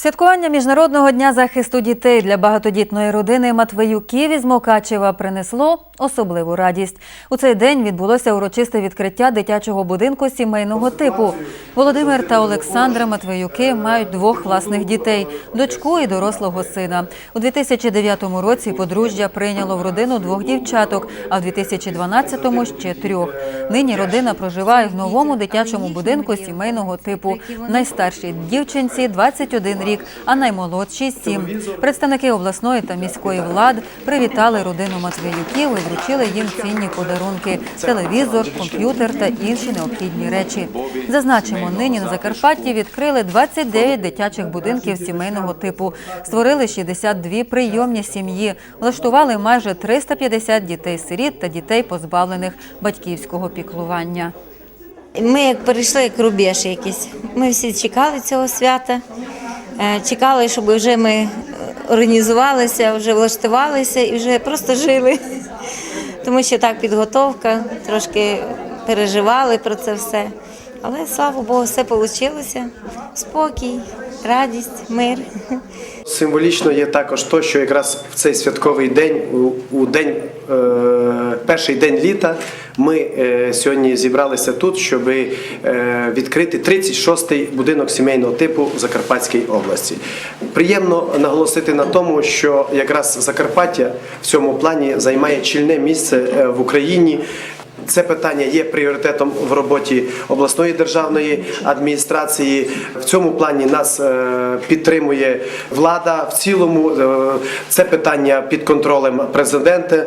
Святкування Міжнародного дня захисту дітей для багатодітної родини Матвеюків із Мокачева принесло особливу радість. У цей день відбулося урочисте відкриття дитячого будинку сімейного типу. Володимир та Олександра Матвеюки мають двох власних дітей дочку і дорослого сина. У 2009 році подружжя прийняло в родину двох дівчаток, а в 2012-му ще трьох. Нині родина проживає в новому дитячому будинку сімейного типу. Найстаршій дівчинці 21 рік, а наймолодшій 7. Представники обласної та міської влад привітали родину Матвіюків і вручили їм цінні подарунки – телевізор, комп'ютер та інші необхідні речі. Зазначимо, нині на Закарпатті відкрили 29 дитячих будинків сімейного типу, створили 62 прийомні сім'ї, влаштували майже 350 дітей-сиріт та дітей, позбавлених батьківського піклування. Ми як перейшли як рубеж якийсь. Ми всі чекали цього свята, чекали, щоб вже ми е, організувалися, вже влаштувалися і вже просто жили. Тому що так підготовка, трошки переживали про це все. Але слава Богу, все вийшло. Спокій, радість, мир. Символічно є також то, що якраз в цей святковий день, у, у день, е, перший день літа, ми е, сьогодні зібралися тут, щоб е, відкрити 36-й будинок сімейного типу в Закарпатській області. Приємно наголосити на тому, що якраз Закарпаття в цьому плані займає чільне місце е, в Україні. Це питання є пріоритетом в роботі обласної державної адміністрації. В цьому плані нас підтримує влада. В цілому це питання під контролем президента.